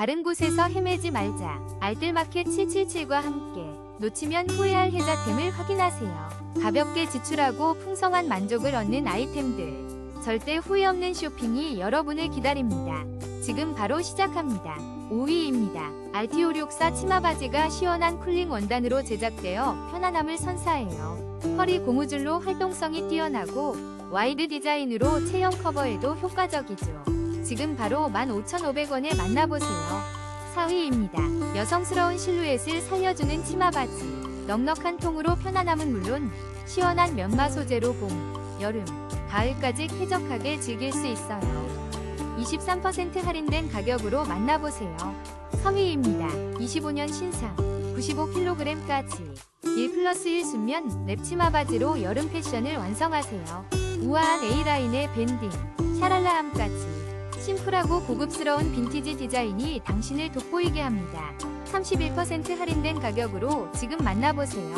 다른 곳에서 헤매지 말자. 알뜰마켓 777과 함께 놓치면 후회할 혜자템을 확인하세요. 가볍게 지출하고 풍성한 만족을 얻는 아이템들. 절대 후회 없는 쇼핑이 여러분을 기다립니다. 지금 바로 시작합니다. 5위입니다. RT564 치마 바지가 시원한 쿨링 원단으로 제작되어 편안함을 선사해요. 허리 고무줄로 활동성이 뛰어나고 와이드 디자인으로 체형 커버에도 효과적이죠. 지금 바로 15,500원에 만나보세요. 4위입니다. 여성스러운 실루엣을 살려주는 치마 바지. 넉넉한 통으로 편안함은 물론 시원한 면마 소재로 봄, 여름, 가을까지 쾌적하게 즐길 수 있어요. 23% 할인된 가격으로 만나보세요. 3위입니다. 25년 신상 95kg까지 1 플러스 1 순면 랩치마 바지로 여름 패션을 완성하세요. 우아한 A라인의 밴딩, 샤랄라함까지 심플하고 고급스러운 빈티지 디자인이 당신을 돋보이게 합니다. 31% 할인된 가격으로 지금 만나보세요.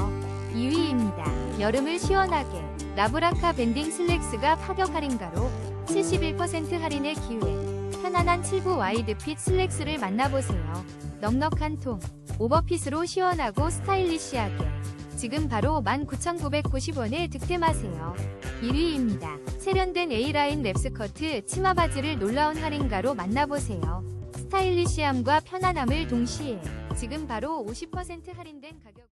2위입니다. 여름을 시원하게 라브라카 밴딩 슬랙스가 파격 할인가로 71% 할인의 기회. 편안한 7부 와이드핏 슬랙스를 만나보세요. 넉넉한 통, 오버핏으로 시원하고 스타일리시하게. 지금 바로 19,990원에 득템하세요. 1위입니다. 세련된 A라인 랩스커트 치마 바지를 놀라운 할인가로 만나보세요. 스타일리시함과 편안함을 동시에 지금 바로 50% 할인된 가격